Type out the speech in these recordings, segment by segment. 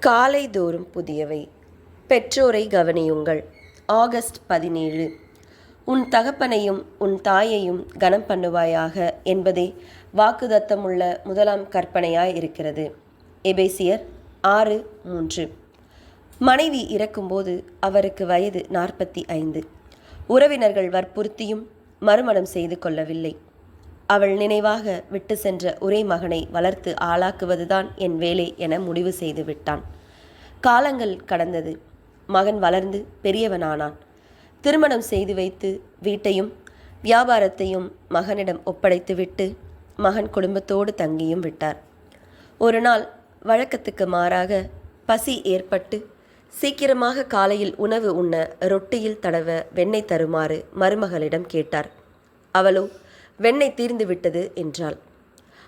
காலை தோறும் புதியவை. பெற்றோரை கவனியுங்கள். ஆகஸ்ட் பதினேழு. உன் தகப்பனையும் உன் தாயையும் கனம் பண்ணுவாயாக என்பதே வாக்குதத்தமுள்ள முதலாம் கற்பனையாய் இருக்கிறது. எபேசியர் ஆறு மூன்று. மனைவி இறக்கும்போது அவருக்கு வயது நாற்பத்தி ஐந்து. உறவினர்கள் வற்புறுத்தியும் மறுமணம் செய்து கொள்ளவில்லை. அவள் நினைவாக விட்டு சென்ற ஒரே மகனை வளர்த்து ஆளாக்குவதுதான் என் வேலை என முடிவு செய்து விட்டான். காலங்கள் கடந்தது. மகன் வளர்ந்து பெரியவனானான். திருமணம் செய்து வைத்து வீட்டையும் வியாபாரத்தையும் மகனிடம் ஒப்படைத்துவிட்டு மகன் குடும்பத்தோடு தங்கியும் விட்டார். ஒரு நாள் வழக்கத்துக்கு மாறாக பசி ஏற்பட்டு சீக்கிரமாக காலையில் உணவு உண்ண ரொட்டியில் தடவ வெண்ணெய் தருமாறு மருமகளிடம் கேட்டார். அவளோ வெண்ணெய் தீர்ந்து விட்டது என்றாள்.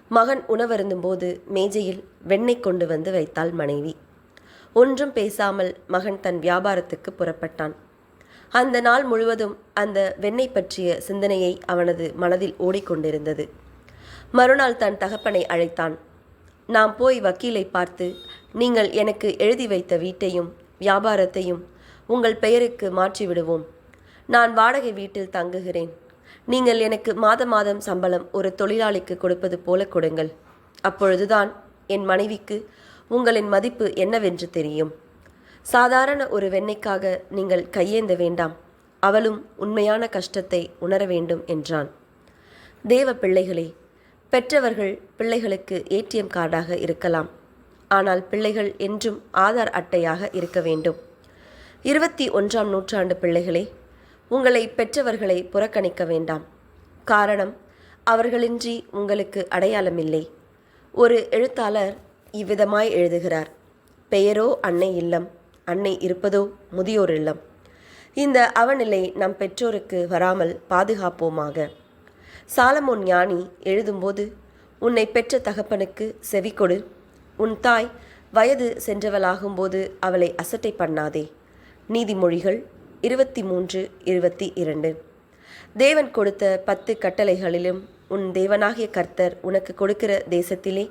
மகன் உணவருந்தும்போது மேஜையில் வெண்ணெய் கொண்டு வந்து வைத்தாள் மனைவி. ஒன்றும் பேசாமல் மகன் தன் வியாபாரத்துக்கு புறப்பட்டான். அந்த நாள் முழுவதும் அந்த வெண்ணெய் பற்றிய சிந்தனையை அவனது மனதில் ஓடிக்கொண்டிருந்தது. மறுநாள் தன் தகப்பனை அழைத்தான். நாம் போய் வக்கீலை பார்த்து நீங்கள் எனக்கு எழுதி வைத்த வீட்டையும் வியாபாரத்தையும் உங்கள் பெயருக்கு மாற்றி விடுவோம். நான் வாடகை வீட்டில் தங்குகிறேன். நீங்கள் எனக்கு மாத மாதம் சம்பளம் ஒரு தொழிலாளிக்கு கொடுப்பது போல கொடுங்கள். அப்பொழுதுதான் என் மனைவிக்கு உங்களின் மதிப்பு என்னவென்று தெரியும். சாதாரண ஒரு வெண்ணைக்காக நீங்கள் கையேந்த வேண்டாம். அவளும் உண்மையான கஷ்டத்தை உணர வேண்டும் என்றான். தேவ பிள்ளைகளே பெற்றவர்கள் பிள்ளைகளுக்கு ஏடிஎம் கார்டாக இருக்கலாம். ஆனால் பிள்ளைகள் என்றும் ஆதார் அட்டையாக இருக்க வேண்டும். இருபத்தி ஒன்றாம் நூற்றாண்டு பிள்ளைகளே உங்களை பெற்றவர்களை புறக்கணிக்க வேண்டாம். காரணம் அவர்களின்றி உங்களுக்கு அடையாளமில்லை. ஒரு எழுத்தாளர் இவ்விதமாய் எழுதுகிறார். பெயரோ அன்னை இல்லம் அன்னை இருப்பதோ முதியோர் இல்லம். இந்த அவநிலை நம் பெற்றோருக்கு வராமல் பாதுகாப்போமாக. சாலமோன் ஞானி எழுதும்போது உன்னை பெற்ற தகப்பனுக்கு செவிக்கொடு உன் தாய் வயது சென்றவளாகும்போது அவளை அசட்டை பண்ணாதே. நீதிமொழிகள் இருபத்தி மூன்று இருபத்தி இரண்டு தேவன் கொடுத்த பத்து கட்டளைகளிலும் உன் தேவனாகிய கர்த்தர் உனக்கு கொடுக்கிற தேசத்திலே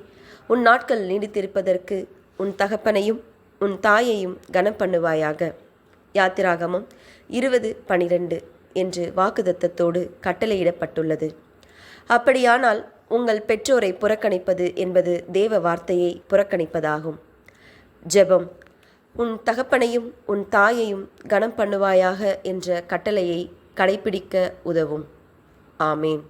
உன் நாட்கள் நீடித்திருப்பதற்கு உன் தகப்பனையும் உன் தாயையும் கனம் பண்ணுவாயாக. யாத்திராகமம் இருபது பனிரெண்டு என்று வாக்குதத்தத்தோடு கட்டளையிடப்பட்டுள்ளது. அப்படியானால் உங்கள் பெற்றோரை புறக்கணிப்பது என்பது தேவ வார்த்தையை புறக்கணிப்பதாகும். ஜெபம். உன் தகப்பனையும் உன் தாயையும் கனம் பண்ணுவாயாக என்ற கட்டளையை கடைபிடிக்க உதவும். ஆமேன்.